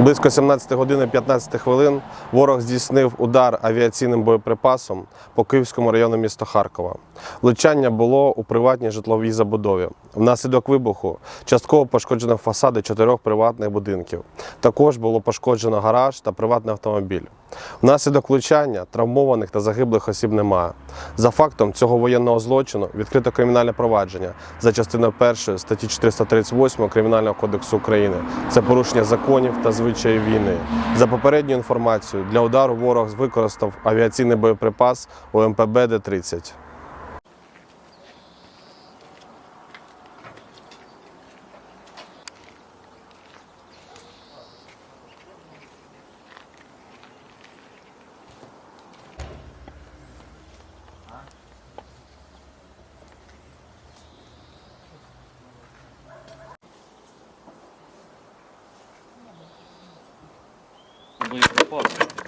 Близько 17 години 15 хвилин ворог здійснив удар авіаційним боєприпасом по Київському району міста Харкова. Влучання було у приватній житловій забудові. Внаслідок вибуху частково пошкоджено фасади чотирьох приватних будинків. Також було пошкоджено гараж та приватний автомобіль. Внаслідок влучання травмованих та загиблих осіб немає. За фактом цього воєнного злочину відкрито кримінальне провадження за частиною 1 статті 438 Кримінального кодексу України. Це порушення законів та звичаїв війни. За попередньою інформацією, для удару ворог використав авіаційний боєприпас ОМПБ Д-30. muy conforme.